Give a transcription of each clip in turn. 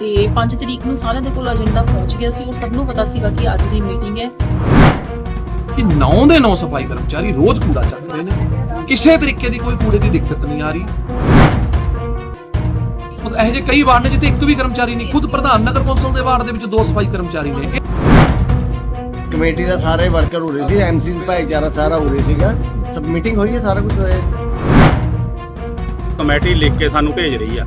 ਤੇ 5 ਤਰੀਕ ਨੂੰ ਸਾਰਿਆਂ ਦੇ ਕੋਲ ਏਜੰਡਾ ਪਹੁੰਚ ਗਿਆ ਸੀ ਔਰ ਸਭ ਨੂੰ ਪਤਾ ਸੀਗਾ ਕਿ ਅੱਜ ਦੀ ਮੀਟਿੰਗ ਹੈ। ਕਿ 9 ਦੇ 9 ਸਫ਼ਾਈ ਕਰਮਚਾਰੀ ਰੋਜ਼ ਕੂੜਾ ਚੱਕ ਰਹੇ ਨੇ। ਕਿਸੇ ਤਰੀਕੇ ਦੀ ਕੋਈ ਕੂੜੇ ਦੀ ਦਿੱਕਤ ਨਹੀਂ ਆ ਰਹੀ। ਮਤਲਬ ਇਹੋ ਜਿਹੇ ਕਈ ਵਾਰਡ ਨੇ ਜਿੱਥੇ ਇੱਕ ਵੀ ਕਰਮਚਾਰੀ ਨਹੀਂ ਖੁਦ ਪ੍ਰਧਾਨ ਨਗਰ ਕੌਂਸਲ ਦੇ ਵਾਰਡ ਦੇ ਵਿੱਚ ਦੋ ਸਫ਼ਾਈ ਕਰਮਚਾਰੀ ਨੇ। ਕਮੇਟੀ ਦਾ ਸਾਰੇ ਵਰਕਰ ਹੋ ਰਹੇ ਸੀ ਐਮਸੀ ਭਾਈਚਾਰਾ ਸਾਰਾ ਹੋ ਰਿਹਾ ਸੀਗਾ। ਸਭ ਮੀਟਿੰਗ ਹੋਈ ਹੈ ਸਾਰਾ ਕੁਝ ਹੋਇਆ। ਕਮੇਟੀ ਲਿਖ ਕੇ ਸਾਨੂੰ ਭੇਜ ਰਹੀ ਆ।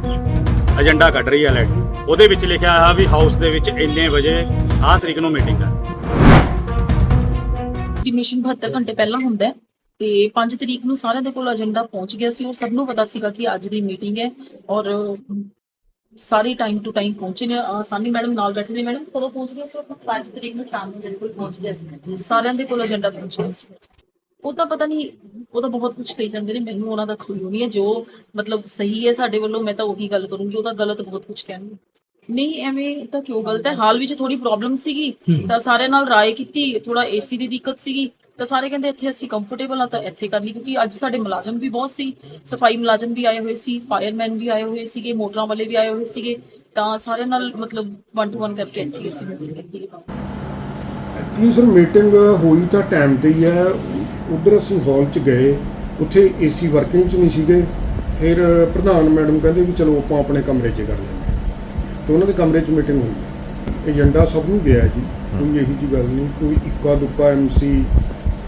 ਏਜੰਡਾ ਕੱਢ ਰਹੀ ਆ ਲੈ ਕੇ। ਉਹਦੇ ਵਿੱਚ ਲਿਖਿਆ ਆ ਵੀ ਹਾਊਸ ਦੇ ਵਿੱਚ ਇੰਨੇ ਵਜੇ ਆਹ ਤਰੀਕ ਨੂੰ ਮੀਟਿੰਗ ਆ ਦੀ ਮਿਸ਼ਨ 72 ਘੰਟੇ ਪਹਿਲਾਂ ਹੁੰਦਾ ਹੈ ਤੇ 5 ਤਰੀਕ ਨੂੰ ਸਾਰਿਆਂ ਦੇ ਕੋਲ ਏਜੰਡਾ ਪਹੁੰਚ ਗਿਆ ਸੀ ਔਰ ਸਭ ਨੂੰ ਪਤਾ ਸੀਗਾ ਕਿ ਅੱਜ ਦੀ ਮੀਟਿੰਗ ਹੈ ਔਰ ਸਾਰੇ ਟਾਈਮ ਟੂ ਟਾਈਮ ਪਹੁੰਚੇ ਨੇ। ਸਾਨੀ ਮੈਡਮ ਨਾਲ ਬੈਠੇ ਨੇ। ਮੈਡਮ ਕਦੋਂ ਪਹੁੰਚ ਗਏ ਸੀ? 5 ਤਰੀਕ ਨੂੰ ਸ਼ਾਮ ਨੂੰ ਬਿਲਕੁਲ ਪਹੁੰਚ ਗਿਆ ਸੀ। ਸਾਰਿਆਂ ਦੇ ਕੋਲ ਏਜੰਡਾ ਪਹੁੰਚ ਗਿਆ ਸੀ। ਉਹ ਤਾਂ ਪਤਾ ਨਹੀਂ ਉਹ ਤਾਂ ਬਹੁਤ ਕੁਝ ਕਹੀ ਜਾਂਦੇ ਨੇ ਮੈਨੂੰ ਉਹਨਾਂ ਦਾ ਕੋਈ ਨਹੀਂ ਹੈ। ਜੋ ਮਤਲਬ ਸਹੀ ਹੈ ਸਾਡੇ ਵੱਲੋਂ ਮੈਂ ਤਾਂ ਉਹੀ ਗੱਲ ਕਰੂੰਗੀ। ਉਹ ਤਾਂ ਗਲਤ ਬਹੁਤ ਕੁਝ ਕਹਿਣਗੇ। ਨਹੀਂ ਐਵੇਂ ਤਾਂ ਕਿਉਂ? ਗਲਤ ਹੈ ਹਾਲ ਵਿੱਚ ਥੋੜੀ ਪ੍ਰੋਬਲਮ ਸੀਗੀ। ਤਾਂ ਸਾਰਿਆਂ ਨਾਲ ਰਾਏ ਕੀਤੀ ਥੋੜਾ ਏਸੀ ਦੀ ਦਿੱਕਤ ਸੀਗੀ। ਤਾਂ ਸਾਰੇ ਕਹਿੰਦੇ ਇੱਥੇ ਅਸੀਂ ਕੰਫਰਟੇਬਲ ਆ ਤਾਂ ਇੱਥੇ ਕਰ ਲਈ। ਕਿਉਂਕਿ ਅੱਜ ਸਾਡੇ ਮੁਲਾਜ਼ਮ ਵੀ ਬਹੁਤ ਸੀ। ਸਫ਼ਾਈ ਮੁਲਾਜ਼ਮ ਵੀ ਆਏ ਹੋਏ ਸੀ ਫਾਇਰਮੈਨ ਵੀ ਆਏ ਹੋਏ ਸੀਗੇ ਮੋਟਰਾਂ ਵਾਲੇ ਵੀ ਆਏ ਹੋਏ ਸੀਗੇ। ਤਾਂ ਸਾਰਿਆਂ ਨਾਲ ਮਤਲਬ 1 ਟੂ 1 ਕਰਕੇ ਇੱਥੇ ਅਸੀਂ ਮੀਟਿੰਗ ਕੀਤੀ। ਐਕਚੁਅਲੀ ਸਰ ਮੀਟਿੰਗ ਹੋਈ ਤਾਂ ਟਾਈਮ ਤੇ ਹੀ ਹੈ। ਉਧਰ ਅਸੀਂ ਹਾਲ 'ਚ ਗਏ। ਉੱਥੇ ਏਸੀ ਵਰਕਿੰਗ 'ਚ ਨਹੀਂ ਸੀਗੇ। ਫਿਰ ਪ੍ਰਧਾਨ ਮੈਡਮ ਕਹਿੰਦੇ ਵੀ ਚਲੋ ਆਪਾਂ ਆਪਣੇ ਕਮਰੇ 'ਚ ਕਰ ਲੈਂਦੇ। ਤੇ ਉਹਨਾਂ ਦੇ ਕਮਰੇ 'ਚ ਮੀਟਿੰਗ ਹੋਈ ਹੈ। ਏਜੰਡਾ ਸਭ ਨੂੰ ਗਿਆ ਜੀ ਕੋਈ ਇਹੀ ਜੀ ਗੱਲ ਨਹੀਂ ਕੋਈ ਇੱਕਾ ਦੁੱਕਾ ਐਮਸੀ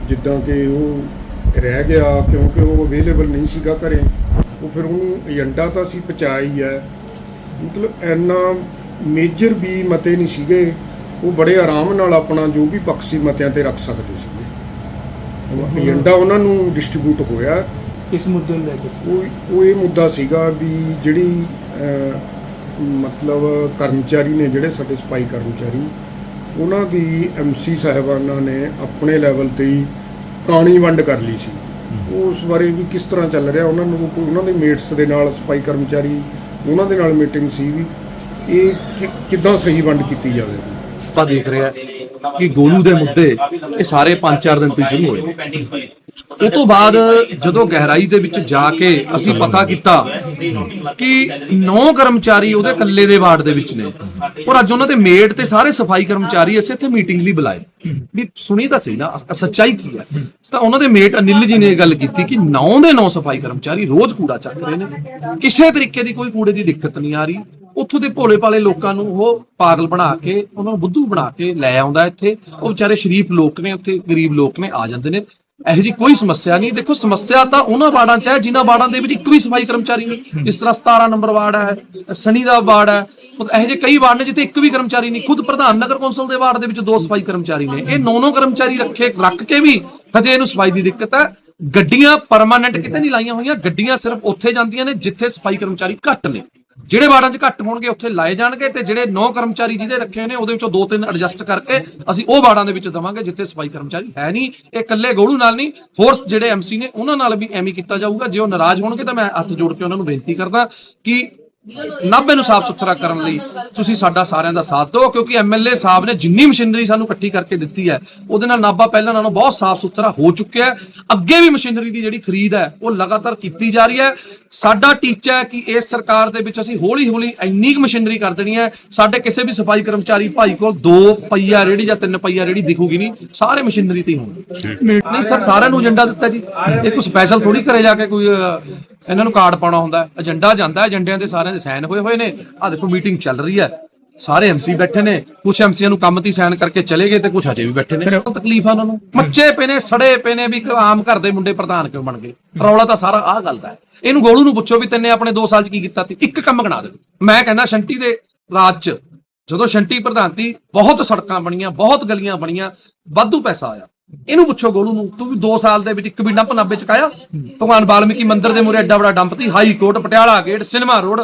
ਜਿੱਦਾਂ ਕਿ ਉਹ ਰਹਿ ਗਿਆ ਕਿਉਂਕਿ ਉਹ ਅਵੇਲੇਬਲ ਨਹੀਂ ਸੀਗਾ ਘਰੇ। ਉਹ ਫਿਰ ਉਹਨੂੰ ਏਜੰਡਾ ਤਾਂ ਅਸੀਂ ਪਹੁੰਚਾਇਆ ਹੀ ਮਤਲਬ ਐਨਾ ਮੇਜਰ ਵੀ ਮਤੇ ਨਹੀਂ ਸੀਗੇ ਉਹ ਬੜੇ ਆਰਾਮ ਨਾਲ ਆਪਣਾ ਜੋ ਵੀ ਪੱਖ ਸੀ ਮਤਿਆਂ ਤੇ ਰੱਖ ਸਕਦੇ ਸੀਗੇ। ਉਹ ਏਜੰਡਾ ਉਹਨਾਂ ਨੂੰ ਡਿਸਟ੍ਰੀਬਿਊਟ ਹੋਇਆ। ਇਸ ਮੁੱਦੇ ਨੂੰ ਲੈ ਕੇ। ਉਹ ਉਹ ਇਹ ਮੁੱਦਾ ਸੀਗਾ ਵੀ ਜਿਹੜੀ ਮਤਲਬ ਕਰਮਚਾਰੀ ਨੇ ਜਿਹੜੇ ਸਾਡੇ ਸਫ਼ਾਈ ਕਰਮਚਾਰੀ ਉਹਨਾਂ ਦੀ ਐਮਸੀ ਸਾਹਿਬਾਨਾਂ ਨੇ ਆਪਣੇ ਲੈਵਲ ਤੇ ਹੀ ਕਾਣੀ ਵੰਡ ਕਰ ਲਈ ਸੀ। ਉਸ ਬਾਰੇ ਵੀ ਕਿਸ ਤਰ੍ਹਾਂ ਚੱਲ ਰਿਹਾ ਉਹਨਾਂ ਨੂੰ ਕੋਈ ਉਹਨਾਂ ਦੇ ਮੇਟਸ ਦੇ ਨਾਲ ਸਫ਼ਾਈ ਕਰਮਚਾਰੀ ਉਹਨਾਂ ਦੇ ਨਾਲ ਮੀਟਿੰਗ ਸੀ ਵੀ ਇਹ ਕਿੱਦਾਂ ਸਹੀ ਵੰਡ ਕੀਤੀ ਜਾਵੇ। ਆਪਾਂ ਦੇਖ ਰਿਹਾ ਕਿ ਗੋਲੂ ਦੇ ਮੁੱਦੇ ਇਹ ਸਾਰੇ 5-4 ਦਿਨ ਤੋਂ ਸ਼ੁਰੂ ਹੋਏ। ਉਹ ਤੋਂ ਬਾਅਦ ਜਦੋਂ ਗਹਿਰਾਈ ਦੇ ਵਿੱਚ ਜਾ ਕੇ ਅਸੀਂ ਪਤਾ ਕੀਤਾ ਕਿ 9 ਕਰਮਚਾਰੀ ਉਹਦੇ ਇਕੱਲੇ ਦੇ ਵਾਰਡ ਦੇ ਵਿੱਚ ਨੇ। ਔਰ ਅੱਜ ਉਹਨਾਂ ਦੇ ਮੇਡ ਤੇ ਸਾਰੇ ਸਫ਼ਾਈ ਕਰਮਚਾਰੀ ਅਸੀਂ ਇੱਥੇ ਮੀਟਿੰਗ ਲਈ ਬੁਲਾਏ। ਵੀ ਸੁਣੀ ਤਾਂ ਸਹੀ ਨਾ ਸੱਚਾਈ ਕੀ ਹੈ? ਤਾਂ ਉਹਨਾਂ ਦੇ ਮੇਟ ਅਨਿਲ ਜੀ ਨੇ ਇਹ ਗੱਲ ਕੀਤੀ ਕਿ 9 ਦੇ 9 ਸਫ਼ਾਈ ਕਰਮਚਾਰੀ ਰੋਜ਼ ਕੂੜਾ ਚੱਕ ਰਹੇ ਨੇ। ਕਿਸੇ ਤਰੀਕੇ ਦੀ ਕੋਈ ਕੂੜੇ ਦੀ ਦਿੱਕਤ ਨਹੀਂ ਆ ਰਹੀ। ਉੱਥੋਂ ਦੇ ਭੋਲੇ ਭਾਲੇ ਲੋਕਾਂ ਨੂੰ ਉਹ ਪਾਗਲ ਬਣਾ ਕੇ, ਉਹਨਾਂ ਨੂੰ ਬੁੱਧੂ ਬਣਾ ਕੇ ਲੈ ਆਉਂਦਾ ਇੱਥੇ। ਉਹ ਵਿਚਾਰੇ ਸ਼ਰੀਫ ਲੋਕ ਨੇ, ਉੱਥੇ ਗਰੀਬ ਲੋਕ ਨੇ, ਆ ਜਾਂਦੇ ਨੇ। ਇਹੋ ਜੀ ਕੋਈ ਸਮੱਸਿਆ ਨਹੀਂ। ਦੇਖੋ ਸਮੱਸਿਆ ਤਾਂ ਉਹਨਾਂ ਵਾਰਡਾਂ 'ਚ ਹੈ ਜਿਨ੍ਹਾਂ ਵਾਰਡਾਂ ਦੇ ਵਿੱਚ ਇੱਕ ਵੀ ਸਫ਼ਾਈ ਕਰਮਚਾਰੀ ਨਹੀਂ। ਜਿਸ ਤਰ੍ਹਾਂ 17 ਨੰਬਰ ਵਾਰਡ ਹੈ ਸਨੀ ਦਾ ਵਾਰਡ ਹੈ। ਮਤਲਬ ਇਹੋ ਜਿਹੇ ਕਈ ਵਾਰਡ ਨੇ ਜਿੱਥੇ ਇੱਕ ਵੀ ਕਰਮਚਾਰੀ ਨਹੀਂ। ਖੁਦ ਪ੍ਰਧਾਨ ਨਗਰ ਕੌਂਸਲ ਦੇ ਵਾਰਡ ਦੇ ਵਿੱਚ ਦੋ ਸਫ਼ਾਈ ਕਰਮਚਾਰੀ ਨੇ। ਇਹ ਨੌ ਨੌ ਕਰਮਚਾਰੀ ਰੱਖੇ ਰੱਖ ਕੇ ਵੀ ਹਜੇ ਇਹਨੂੰ ਸਫ਼ਾਈ ਦੀ ਦਿੱਕਤ ਹੈ। ਗੱਡੀਆਂ ਪਰਮਾਨੈਂਟ ਕਿਤੇ ਨਹੀਂ ਲਾਈਆਂ ਹੋਈਆਂ। ਗੱਡੀਆਂ ਸਿਰਫ ਉੱਥੇ ਜਾਂਦੀਆਂ ਨੇ ਜਿੱਥੇ ਸਫ਼ਾਈ ਕਰਮਚਾਰੀ ਘੱਟ ਨੇ। ਜਿਹੜੇ ਵਾਰਡਾਂ 'ਚ ਘੱਟ ਹੋਣਗੇ, ਉੱਥੇ ਲਾਏ ਜਾਣਗੇ ਤੇ ਜਿਹੜੇ ਨੌ ਕਰਮਚਾਰੀ ਜਿਹਦੇ ਰੱਖੇ ਨੇ, ਉਹਦੇ ਵਿੱਚੋਂ ਦੋ ਤਿੰਨ ਐਡਜਸਟ ਕਰਕੇ ਅਸੀਂ ਉਹ ਵਾਰਡਾਂ ਦੇ ਵਿੱਚ ਦਵਾਂਗੇ, ਜਿੱਥੇ ਸਫ਼ਾਈ ਕਰਮਚਾਰੀ ਹੈ ਨਹੀਂ, ਇਹ ਇਕੱਲੇ ਗੋਲੂ ਨਾਲ ਨਹੀਂ, ਹੋਰ ਜਿਹੜੇ ਐਮਸੀ ਨੇ, ਉਹਨਾਂ ਨਾਲ ਵੀ ਐਵੇਂ ਕੀਤਾ ਜਾਊਗਾ। ਜੇ ਉਹ ਨਾਰਾਜ਼ ਹੋਣਗੇ ਤਾਂ ਮੈਂ ਹੱਥ ਜੋੜ ਕੇ ਉਹਨਾਂ ਨੂੰ ਬੇਨਤੀ ਕਰਦਾ ਕਿ ਨਾਭੇ ਨੂੰ ਸਾਫ਼ ਸੁਥਰਾ ਕਰਨ ਲਈ ਤੁਸੀਂ ਸਾਡਾ ਸਾਰਿਆਂ ਦਾ ਸਾਥ ਦਿਓ ਕਿਉਂਕਿ ਐਮਐਲਏ ਸਾਹਿਬ ਨੇ ਜਿੰਨੀ ਮਸ਼ੀਨਰੀ ਸਾਨੂੰ ਇਕੱਠੀ ਕਰਕੇ ਦਿੱਤੀ ਹੈ ਉਹਦੇ ਨਾਲ ਨਾਭਾ ਪਹਿਲਾਂ ਨਾਲੋਂ ਬਹੁਤ ਸਾਫ਼ ਸੁਥਰਾ ਹੋ ਚੁੱਕਿਆ ਹੈ। ਅੱਗੇ ਵੀ ਮਸ਼ੀਨਰੀ ਦੀ ਜਿਹੜੀ ਖਰੀਦ ਹੈ ਉਹ ਲਗਾਤਾਰ ਕੀਤੀ ਜਾ ਰਹੀ ਹੈ। ਸਾਡਾ ਟੀਚਾ ਹੈ ਕਿ ਇਸ ਸਰਕਾਰ ਦੇ ਵਿੱਚ ਅਸੀਂ ਹੌਲੀ ਹੌਲੀ ਇੰਨੀ ਕੁ ਮਸ਼ੀਨਰੀ ਕਰ ਦੇਣੀ ਹੈ ਸਾਡੇ ਕਿਸੇ ਵੀ ਸਫ਼ਾਈ ਕਰਮਚਾਰੀ ਭਾਈ ਕੋਲ ਦੋ ਪਈਆ ਰੇੜੀ ਜਾਂ ਤਿੰਨ ਪਈਆ ਰੇੜੀ ਦਿਖੂਗੀ ਨਹੀਂ ਸਾਰੇ ਮਸ਼ੀਨਰੀ ਤੇ ਹੋਣਗੇ। ਨਹੀਂ ਸਰ ਸਾਰਿਆਂ ਨੂੰ ਏਜੰਡਾ ਦਿੱਤਾ ਜੀ। ਇਹ ਕੋਈ ਸਪੈਸ਼ਲ ਥੋੜੀ ਕਰੇ ਜਾ ਕੇ ਕੋਈ ਇਹਨਾਂ ਨੂੰ ਕਾਰਡ ਪਾਉਣਾ ਹੁੰਦਾ। ਏਜੰਡਾ ਜਾਂਦਾ ਏਜੰਡਿਆਂ ਦੇ ਸਾਰਿਆਂ ਦੇ ਸਾਈਨ ਹੋਏ ਹੋਏ ਨੇ। ਆ ਦੇਖੋ ਮੀਟਿੰਗ ਚੱਲ ਰਹੀ ਹੈ। ਸਾਰੇ ਐਮਸੀ ਬੈਠੇ ਨੇ ਕੁਝ ਐਮਸੀਆਂ ਨੂੰ ਕੰਮ ਤੇ ਸਾਈਨ ਕਰਕੇ ਚਲੇ ਗਏ ਤੇ ਕੁਝ ਅਜੇ ਵੀ ਬੈਠੇ ਨੇ। ਤਕਲੀਫ ਉਹਨਾਂ ਨੂੰ। ਮੱਚੇ ਪਏ ਨੇ ਸੜੇ ਪਏ ਨੇ ਵੀ ਆਮ ਘਰ ਦੇ ਮੁੰਡੇ ਪ੍ਰਧਾਨ ਕਿਉਂ ਬਣ ਗਏ? ਰੌਲਾ ਤਾਂ ਸਾਰਾ ਆਹ ਗੱਲ ਦਾ ਇਹਨੂੰ ਗੋਲੂ ਨੂੰ ਪੁੱਛੋ ਵੀ ਤੈਨੇ ਆਪਣੇ 2 ਸਾਲ ਚ ਕੀ ਕੀਤਾ ਸੀ ਇੱਕ ਕੰਮ ਗਣਾ ਦੇ। ਮੈਂ ਕਹਿੰਦਾ ਸ਼ੰਟੀ ਦੇ ਰਾਜ ਚ ਜਦੋਂ ਸ਼ੰਟੀ ਪ੍ਰਧਾਨ ਸੀ ਬਹੁਤ ਸੜਕਾਂ ਬਣੀਆਂ ਬਹੁਤ ਗਲੀਆਂ ਬਣੀਆਂ ਵਾਧੂ ਪੈਸਾ ਆਇਆ। ਇਹਨੂੰ ਪੁੱਛੋ ਗੋਲੂ ਨੂੰ, ਤੂੰ ਵੀ 2 ਸਾਲ ਦੇ ਵਿੱਚ ਇੱਕ ਵੀ ਡੰਪ ਨਾਬੇ ਚਕਾਇਆ ਭਗਵਾਨ ਵਾਲਮੀਕੀ ਮੰਦਿਰ ਦੇ ਮੂਹਰੇ ਐਡਾ ਬੜਾ ਡੰਪ ਸੀ high court, Patiala gate, cinema road.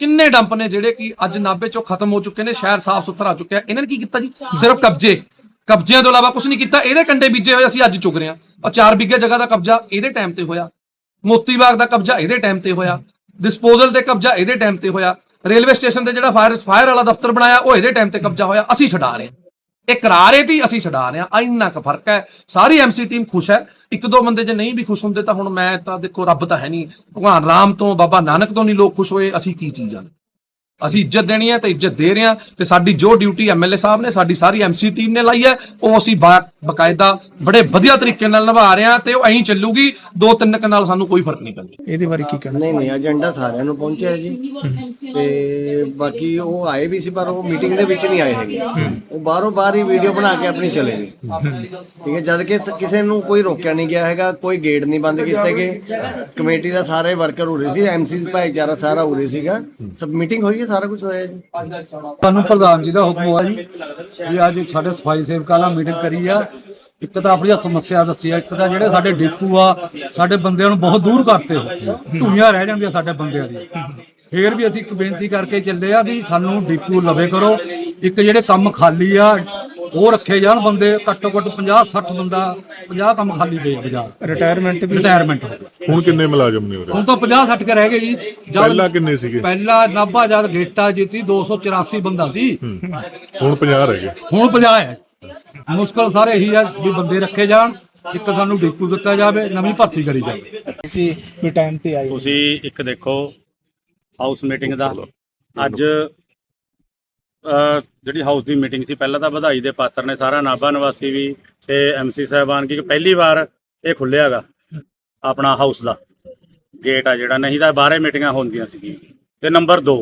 ਕਿੰਨੇ ਡੰਪ ਨੇ ਜਿਹੜੇ ਕਿ ਅੱਜ ਨਾਬੇ ਚੋਂ ਖਤਮ ਹੋ ਚੁੱਕੇ ਨੇ, ਸ਼ਹਿਰ ਸਾਫ਼ ਸੁਥਰਾ ਚੁੱਕਿਆ। ਇਹਨਾਂ ਨੇ ਕੀ ਕੀਤਾ ਜੀ? ਸਿਰਫ ਕਬਜ਼ੇ। ਕਬਜ਼ਿਆਂ ਤੋਂ ਇਲਾਵਾ ਕੁਝ ਨਹੀਂ ਕੀਤਾ। ਇਹਦੇ ਕੰਡੇ ਬੀਜੇ ਹੋਏ ਅਸੀਂ ਅੱਜ ਚੁੱਕ ਰਹੇ ਹਾਂ। ਔਰ 4 ਬਿੱਗੇ ਜਗ੍ਹਾ ਦਾ ਕਬਜ਼ਾ ਇਹਦੇ ਟਾਈਮ ਤੇ ਹੋਇਆ। ਮੋਤੀ ਬਾਗ ਦਾ ਕਬਜ਼ਾ ਇਹਦੇ ਟਾਈਮ ਤੇ ਹੋਇਆ। ਡਿਸਪੋਜ਼ਲ ਤੇ ਕਬਜ਼ਾ ਇਹਦੇ ਟਾਈਮ ਤੇ ਹੋਇਆ। ਰੇਲਵੇ ਸਟੇਸ਼ਨ ਤੇ ਜਿਹੜਾ ਫਾਇਰ ਫਾਇਰ ਵਾਲਾ ਦਫ਼ਤਰ ਬਣਾਇਆ, ਉਹ ਇਹਦੇ ਟਾਈਮ ਤੇ ਕਬਜ਼ਾ ਹੋਇਆ। ਅਸੀਂ ਛਡਾ ਰਹੇ ਹਾਂ। ਇਹ ਕਰਾ ਰਹੇ ਤੀ ਅਸੀਂ ਛਡਾ ਰਹੇ ਹਾਂ। ਇੰਨਾ ਕੁ ਫ਼ਰਕ ਹੈ। ਸਾਰੀ ਐਮਸੀ ਟੀਮ ਖੁਸ਼ ਹੈ। ਇੱਕ ਦੋ ਬੰਦੇ ਜੇ ਨਹੀਂ ਵੀ ਖੁਸ਼ ਹੁੰਦੇ ਤਾਂ ਹੁਣ ਮੈਂ ਤਾਂ ਦੇਖੋ ਰੱਬ ਤਾਂ ਹੈ ਨਹੀਂ। ਭਗਵਾਨ ਰਾਮ ਤੋਂ ਬਾਬਾ ਨਾਨਕ ਤੋਂ ਨਹੀਂ ਲੋਕ ਖੁਸ਼ ਹੋਏ। ਅਸੀਂ ਕੀ ਚੀਜ਼ ਅਸੀਂ ਇੱਜ਼ਤ ਦੇਣੀ ਹੈ ਤੇ ਇੱਜ਼ਤ ਦੇ ਰਹੇ ਹਾਂ ਤੇ ਸਾਡੀ ਜੋ ਡਿਊਟੀ ਐਮਐਲਏ ਸਾਹਿਬ ਨੇ ਸਾਡੀ ਸਾਰੀ ਐਮਸੀ ਟੀਮ ਨੇ ਲਾਈ ਹੈ ਉਹ ਅਸੀਂ ਬਕਾਇਦਾ ਬੜੇ ਵਧੀਆ ਤਰੀਕੇ ਨਾਲ ਨਿਭਾ ਰਹੇ ਹਾਂ ਤੇ ਉਹ ਐਂ ਚੱਲੂਗੀ ਦੋ ਤਿੰਨ ਕੁ ਨਾਲ ਸਾਨੂੰ ਕੋਈ ਫ਼ਰਕ ਨਹੀਂ ਪੈਂਦਾ। ਇਹਦੇ ਬਾਰੇ ਕੀ ਕਹਿਣਾ? ਨਹੀਂ ਨਹੀਂ ਏਜੰਡਾ ਸਾਰਿਆਂ ਨੂੰ ਪਹੁੰਚਿਆ ਹੈ ਜੀ। ਤੇ ਬਾਕੀ ਉਹ ਆਏ ਵੀ ਸੀ ਪਰ ਉਹ ਮੀਟਿੰਗ ਦੇ ਵਿੱਚ ਨਹੀਂ ਆਏ ਹੈਗੇ। ਉਹ ਬਾਹਰੋਂ ਬਾਹਰ ਹੀ ਵੀਡੀਓ ਬਣਾ ਕੇ ਆਪਣੀ ਚਲੇ ਗਏ। ਠੀਕ ਹੈ ਜਦ ਕਿ ਕਿਸੇ ਨੂੰ ਕੋਈ ਰੋਕਿਆ ਨਹੀਂ ਗਿਆ ਹੈਗਾ ਕੋਈ ਗੇਟ ਨਹੀਂ ਬੰਦ ਕੀਤੇ ਗਏ। ਕਮੇਟੀ ਦਾ ਸਾਰੇ ਵਰਕਰ ਹੋ ਰਹੇ ਸੀ ਐਮਸੀ ਭਾਈਚਾਰਾ ਸਾਰਾ ਹੋ ਰਿਹਾ ਸੀਗਾ। ਸਭ ਮੀਟਿੰਗ ਹੋਈ ਹੈ ਸਾਰਾ ਕੁਝ ਹੋਇਆ ਜੀ। ਸਾਨੂੰ ਪ੍ਰਧਾਨ ਜੀ ਦਾ ਹੁਕਮ ਹੋਇਆ ਜੀ ਵੀ ਅੱਜ ਸਾਡੇ ਸਫ਼ਾਈ ਸੇਵਕਾਂ ਨਾਲ ਮੀਟਿੰਗ ਕਰੀ ਆ। ਇੱਕ ਤਾਂ ਆਪਣੀਆਂ ਸਮੱਸਿਆ ਦੱਸੀ ਆ, ਇੱਕ ਤਾਂ ਜਿਹੜੇ ਸਾਡੇ ਡਿਪੂ ਆ, ਸਾਡੇ ਬੰਦਿਆਂ ਨੂੰ ਬਹੁਤ ਦੂਰ ਕਰਤੇ ਹੋ। ਢੂਈਆਂ ਰਹਿ ਜਾਂਦੀਆਂ ਸਾਡੇ ਬੰਦਿਆਂ ਦੀ। ਫੇਰ ਵੀ ਅਸੀਂ ਇੱਕ ਬੇਨਤੀ ਕਰਕੇ ਚੱਲੇ ਆ ਵੀ ਸਾਨੂੰ ਡਿਪੂ ਲਵੇ ਕਰੋ। ਇੱਕ ਜਿਹੜੇ ਕੰਮ ਖਾਲੀ ਆ ਉਹ ਰੱਖੇ ਜਾਣ ਬੰਦੇ ਘੱਟੋ ਘੱਟ 50 60 ਬੰਦਾ 50 ਕੰਮ ਖਾਲੀ ਪਏ ਆ ਬਾਜ਼ਾਰ। ਰਿਟਾਇਰਮੈਂਟ ਵੀ ਰਿਟਾਇਰਮੈਂਟ ਹੁਣ ਕਿੰਨੇ ਮੁਲਾਜ਼ਮ ਨੇ ਉਰੇ? ਹੁਣ ਤਾਂ 50 60 ਕੇ ਰਹਿ ਗਏ ਜੀ। ਜਦ- ਪਹਿਲਾਂ ਕਿੰਨੇ ਸੀਗੇ? ਪਹਿਲਾਂ ਨਾਭਾ ਜਦ ਗੇਟਾ ਜਿੱਤੀ 284 ਬੰਦਾ ਸੀ। ਹੁਣ 50 ਰਹਿ ਗਏ। ਹੁਣ 50 ਹੈ। ਮੁਸ਼ਕਲ ਸਾਰੇ ਇਹੀ ਆ ਵੀ ਬੰਦੇ ਰੱਖੇ ਜਾਣ ਇੱਕ ਸਾਨੂੰ ਡਿਪੂ ਦਿੱਤਾ ਜਾਵੇ ਨਵੀਂ ਭਰਤੀ ਕਰੀ ਜਾਵੇ। ਸੀ ਵੀ ਟਾਈਮ ਤੇ ਆਏ ਤੁਸੀਂ ਇੱਕ ਦੇਖੋ ਹਾਊਸ ਮੀਟਿੰਗ ਦਾ। ਅੱਜ ਜਿਹੜੀ ਹਾਊਸ ਦੀ ਮੀਟਿੰਗ ਸੀ ਪਹਿਲਾਂ ਤਾਂ ਵਧਾਈ ਦੇ ਪਾਤਰ ਨੇ ਸਾਰਾ ਨਾਭਾ ਨਿਵਾਸੀ ਵੀ ਤੇ ਐਮਸੀ ਸਾਹਿਬਾਨ ਕੀ ਪਹਿਲੀ ਵਾਰ ਇਹ ਖੁੱਲਿਆਗਾ ਆਪਣਾ ਹਾਊਸ ਦਾ। ਗੇਟ ਆ ਜਿਹੜਾ ਨਹੀਂ ਤਾਂ ਬਾਹਰੇ ਮੀਟਿੰਗਾਂ ਹੁੰਦੀਆਂ ਸੀ ਤੇ ਨੰਬਰ 2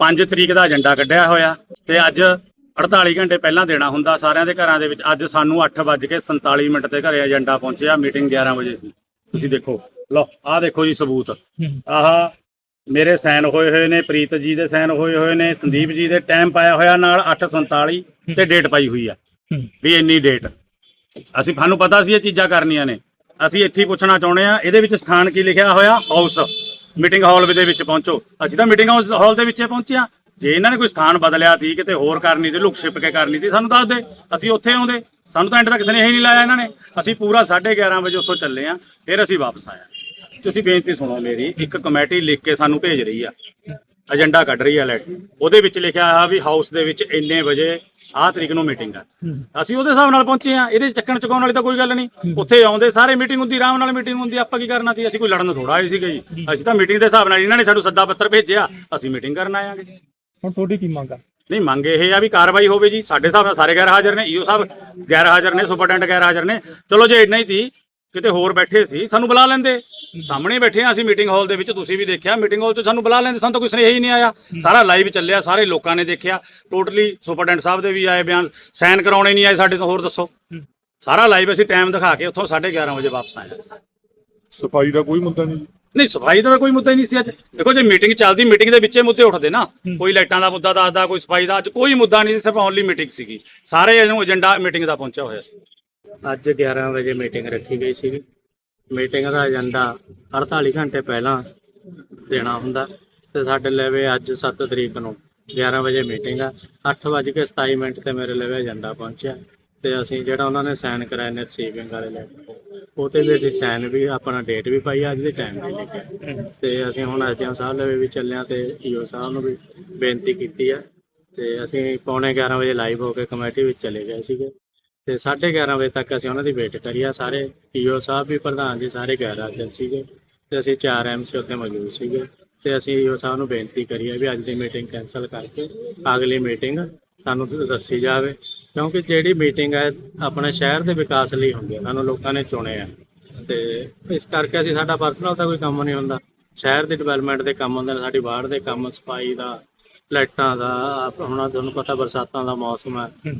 5 ਤਰੀਕ ਦਾ ਏਜੰਡਾ ਕੱਢਿਆ ਹੋਇਆ ਤੇ ਅੱਜ 48 ਘੰਟੇ ਪਹਿਲਾਂ ਦੇਣਾ ਹੁੰਦਾ ਸਾਰਿਆਂ ਦੇ ਘਰਾਂ ਦੇ ਵਿੱਚ। ਅੱਜ ਸਾਨੂੰ 8:47 ਮਿੰਟ ਤੇ ਘਰੇ ਏਜੰਡਾ ਪਹੁੰਚਿਆ ਮੀਟਿੰਗ 11 ਵਜੇ। ਸੀ ਤੁਸੀਂ ਦੇਖੋ ਲਓ ਆਹ ਦੇਖੋ ਜੀ ਸਬੂਤ। ਆਹ ਮੇਰੇ ਸਾਈਨ ਹੋਏ ਹੋਏ ਨੇ ਪ੍ਰੀਤ ਜੀ ਦੇ ਸਾਈਨ ਹੋਏ ਹੋਏ ਨੇ ਸੰਦੀਪ ਜੀ ਦੇ ਟਾਈਮ ਪਾਇਆ ਹੋਇਆ ਨਾਲ 8:47 ਤੇ ਡੇਟ ਪਾਈ ਹੋਈ ਆ। ਵੀ ਇੰਨੀ ਡੇਟ ਅਸੀਂ ਸਾਨੂੰ ਪਤਾ ਸੀ ਇਹ ਚੀਜ਼ਾਂ ਕਰਨੀਆਂ ਨੇ। ਅਸੀਂ ਇੱਥੇ ਪੁੱਛਣਾ ਚਾਹੁੰਦੇ ਆ ਇਹਦੇ ਵਿੱਚ ਸਥਾਨ ਕੀ ਲਿਖਿਆ ਹੋਇਆ? ਹਾਊਸ ਮੀਟਿੰਗ ਹਾਲ ਦੇ ਵਿੱਚ ਪਹੁੰਚੋ। ਅਸੀਂ ਤਾਂ ਮੀਟਿੰਗ ਹਾਲ ਦੇ ਵਿੱਚ ਹੀ ਪਹੁੰਚੇ ਆ ਜੇ ਇਹਨਾਂ ਨੇ ਕੋਈ ਸਥਾਨ ਬਦਲਿਆ ਸੀ ਕਿਤੇ ਹੋਰ ਕਰਨੀ ਤੇ ਲੁਕ ਛਿਪ ਕੇ ਕਰਨੀ ਸੀ ਸਾਨੂੰ ਦੱਸ ਦੇ। ਅਸੀਂ ਉੱਥੇ ਆਉਂਦੇ। ਸਾਨੂੰ ਤਾਂ ਐਂਡ ਤੱਕ ਸੁਨੇਹਾ ਹੀ ਨਹੀਂ ਲਾਇਆ ਇਹਨਾਂ ਨੇ। ਅਸੀਂ ਪੂਰਾ 11:30 ਵਜੇ ਉੱਥੋਂ ਚੱਲੇ ਆ ਫਿਰ ਅਸੀਂ ਵਾਪਸ ਆਇਆ ਤੁਸੀਂ ਬੇਨਤੀ ਸੁਣੋ ਮੇਰੀ ਇੱਕ ਕਮੇਟੀ ਲਿਖ ਕੇ ਸਾਨੂੰ ਭੇਜ ਰਹੀ ਆ ਏਜੰਡਾ ਕੱਢ ਰਹੀ ਆ ਲੈ ਉਹਦੇ ਵਿੱਚ ਲਿਖਿਆ ਆ ਵੀ ਹਾਊਸ ਦੇ ਵਿੱਚ ਇੰਨੇ ਵਜੇ ਆਹ ਤਰੀਕ ਨੂੰ ਮੀਟਿੰਗ ਆ। ਅਸੀਂ ਉਹਦੇ ਹਿਸਾਬ ਨਾਲ ਪਹੁੰਚੇ ਆ ਇਹਦੇ ਚੱਕਣ ਚੁਕਾਉਣ ਵਾਲੀ ਤਾਂ ਕੋਈ ਗੱਲ ਨਹੀਂ। ਉੱਥੇ ਆਉਂਦੇ ਸਾਰੇ ਮੀਟਿੰਗ ਹੁੰਦੀ ਆਰਾਮ ਨਾਲ ਮੀਟਿੰਗ ਹੁੰਦੀ ਆਪਾਂ ਕੀ ਕਰਨਾ ਸੀ? ਅਸੀਂ ਕੋਈ ਲੜਨ ਥੋੜਾ ਆਏ ਸੀਗੇ ਜੀ। ਅਸੀਂ ਤਾਂ ਮੀਟਿੰਗ ਦੇ ਹਿਸਾਬ ਨਾਲ ਇਹਨਾਂ ਨੇ ਸਾਨੂੰ ਸੱਦਾ ਪੱਤਰ ਭੇਜਿਆ ਅਸੀਂ ਮੀਟਿੰਗ ਕਰਨ ਆਇਆਗੇ ਹੁਣ ਤੁਹਾਡੀ ਕੀ ਮੰਗ ਆ? ਨਹੀਂ ਮੰਗ ਇਹ ਆ ਵੀ ਕਾਰਵਾਈ ਹੋਵੇ ਜੀ। ਸਾਡੇ ਹਿਸਾਬ ਨਾਲ ਸਾਰੇ ਗੈਰ ਹਾਜ਼ਰ ਨੇ ਈਓ ਸਾਹਿਬ ਗੈਰ ਹਾਜ਼ਰ ਨੇ ਸੁਪਰਡੈਂਟ ਗੈਰ ਹਾਜ਼ਰ ਨੇ। ਚਲੋ ਜੇ ਇੰਨਾ ਹੀ ਸੀ ਕਿਤੇ ਹੋਰ ਬੈਠੇ ਸੀ ਸਾਨੂੰ ਬੁਲਾ ਲੈਂਦੇ। ਸਾਹਮਣੇ ਬੈਠੇ ਆ ਅਸੀਂ ਮੀਟਿੰਗ ਹਾਲ ਦੇ ਵਿੱਚ ਤੁਸੀਂ ਵੀ ਦੇਖਿਆ ਮੀਟਿੰਗ ਹਾਲ 'ਚ ਸਾਨੂੰ ਬੁਲਾ ਲੈਂਦੇ ਸਾਨੂੰ ਤਾਂ ਕੋਈ ਸੁਨੇਹਾ ਹੀ ਨਹੀਂ ਆਇਆ। ਸਾਰਾ ਲਾਈਵ ਚੱਲਿਆ ਸਾਰੇ ਲੋਕਾਂ ਨੇ ਦੇਖਿਆ। ਟੋਟਲੀ ਸੁਪਰਡੈਂਟ ਸਾਹਿਬ ਦੇ ਵੀ ਆਏ ਬਿਆਨ ਸਾਈਨ ਕਰਾਉਣੇ ਨਹੀਂ ਆਏ ਸਾਡੇ ਤੋਂ ਹੋਰ ਦੱਸੋ। ਸਾਰਾ ਲਾਈਵ ਅਸੀਂ ਟਾਈਮ ਦਿਖਾ ਕੇ ਉੱਥੋਂ 11:30 ਵਜੇ ਵਾਪਸ ਆਏ ਸਫ਼ਾਈ ਦਾ ਕੋਈ ਮੁੱਦਾ ਨਹੀਂ। ਨਹੀਂ ਸਫ਼ਾਈ ਦਾ ਕੋਈ ਮੁੱਦਾ ਹੀ ਨਹੀਂ ਸੀ ਅੱਜ। ਦੇਖੋ ਜੇ ਮੀਟਿੰਗ ਚੱਲਦੀ ਮੀਟਿੰਗ ਦੇ ਵਿੱਚੇ ਮੁੱਦੇ ਉੱਠਦੇ ਨਾ ਕੋਈ ਲਾਈਟਾਂ ਦਾ ਮੁੱਦਾ ਦੱਸਦਾ ਕੋਈ ਸਫ਼ਾਈ ਦਾ ਅੱਜ ਕੋਈ ਮੁੱਦਾ ਨਹੀਂ ਸੀ ਸਿਰਫ ਓਨਲੀ ਮੀਟਿੰਗ ਸੀਗੀ। ਸਾਰੇ ਇਹਨੂੰ ਏਜੰਡਾ ਮੀਟਿੰਗ ਦਾ ਪਹੁੰਚਿਆ ਹੋਇਆ ਸੀ। ਅੱਜ 11 ਵਜੇ ਮੀਟਿੰਗ ਰੱਖੀ ਗਈ ਸੀ ਮੀਟਿੰਗ ਦਾ ਏਜੰਡਾ 48 ਘੰਟੇ ਪਹਿਲਾਂ ਦੇਣਾ ਹੁੰਦਾ ਤੇ ਸਾਡੇ ਲੈਵੇ ਅੱਜ 7 ਤਰੀਕ ਨੂੰ 11 ਵਜੇ ਮੀਟਿੰਗ ਆ। 8:27 ਮਿੰਟ ਤੇ ਮੇਰੇ ਲੈਵੇ ਏਜੰਡਾ ਪਹੁੰਚਿਆ ਤੇ ਅਸੀਂ ਜਿਹੜਾ ਉਹਨਾਂ ਨੇ ਸਾਈਨ ਕਰਾਏ ਨੇ ਰਿਸੀਵਿੰਗ ਵਾਲੇ ਲੈ ਉਹਤੇ ਵੀ ਅਸੀਂ ਸਾਈਨ ਵੀ ਆਪਣਾ ਡੇਟ ਵੀ ਪਾਈ ਅੱਜ ਦੇ ਟਾਈਮ 'ਤੇ ਲਿਖਿਆ। ਤੇ ਅਸੀਂ ਹੁਣ ਐਸਡੀਐਮ ਸਾਹਿਬ ਲਵੇ ਵੀ ਚੱਲਿਆ ਆ ਤੇ ਈਓ ਸਾਹਿਬ ਨੂੰ ਵੀ ਬੇਨਤੀ ਕੀਤੀ ਆ ਤੇ ਅਸੀਂ ਪੌਣੇ 11 ਵਜੇ ਲਾਈਵ ਹੋ ਕੇ ਕਮੇਟੀ ਵਿੱਚ ਚਲੇ ਗਏ ਸੀਗੇ। ਤੇ 11:30 ਵਜੇ ਤੱਕ ਅਸੀਂ ਉਹਨਾਂ ਦੀ ਵੇਟ ਕਰੀ ਆ। ਸਾਰੇ ਪੀਓ ਸਾਹਿਬ ਵੀ ਪ੍ਰਧਾਨ ਜੀ, ਸਾਰੇ ਗੈਰ ਹਾਜ਼ਰ ਸੀਗੇ ਤੇ ਅਸੀਂ ਚਾਰ ਐਮਸੀ ਉੱਤੇ ਮੌਜੂਦ ਸੀਗੇ। ਤੇ ਅਸੀਂ ਈਓ ਸਾਹਿਬ ਨੂੰ ਬੇਨਤੀ ਕਰੀਏ ਵੀ ਅੱਜ ਦੀ ਮੀਟਿੰਗ ਕੈਨਸਲ ਕਰਕੇ ਅਗਲੀ ਮੀਟਿੰਗ ਸਾਨੂੰ ਦੱਸੀ ਜਾਵੇ। ਕਿਉਂਕਿ ਜਿਹੜੀ ਮੀਟਿੰਗ ਹੈ, ਆਪਣੇ ਸ਼ਹਿਰ ਦੇ ਵਿਕਾਸ ਲਈ ਹੁੰਦੀ ਹੈ, ਸਾਨੂੰ ਲੋਕਾਂ ਨੇ ਚੁਣਿਆ ਤੇ ਇਸ ਕਰਕੇ ਅਸੀਂ ਸਾਡਾ ਪਰਸਨਲ ਤਾਂ ਕੋਈ ਕੰਮ ਨਹੀਂ ਹੁੰਦਾ। ਸ਼ਹਿਰ ਦੀ ਡਿਵੈਲਪਮੈਂਟ ਦੇ ਕੰਮ ਹੁੰਦੇ ਨੇ, ਸਾਡੀ ਵਾਰਡ ਦੇ ਕੰਮ, ਸਫ਼ਾਈ ਦਾ, ਲਾਈਟਾਂ ਦਾ, ਆਪ- ਹੁਣ ਤੁਹਾਨੂੰ ਪਤਾ ਬਰਸਾਤਾਂ ਦਾ ਮੌਸਮ ਹੈ।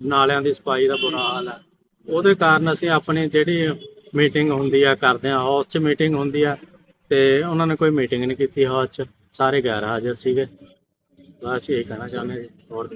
ਨਾਲਿਆਂ ਦੀ ਸਫ਼ਾਈ ਦਾ ਬੁਰਾ ਹਾਲ ਹੈ। ਉਹਦੇ ਕਾਰਨ ਅਸੀਂ ਆਪਣੀ ਜਿਹੜੀ ਮੀਟਿੰਗ ਹੁੰਦੀ ਆ, ਕਰਦੇ ਆ, ਹਾਊਸ 'ਚ ਮੀਟਿੰਗ ਹੁੰਦੀ ਆ ਤੇ ਉਹਨਾਂ ਨੇ ਕੋਈ ਮੀਟਿੰਗ ਨਹੀਂ ਕੀਤੀ, ਹਾਊਸ 'ਚ ਸਾਰੇ ਗੈਰ ਹਾਜ਼ਰ ਸੀਗੇ। ਬਸ ਇਹ ਕਹਿਣਾ ਚਾਹੁੰਦੇ ਜੀ, ਹੋਰ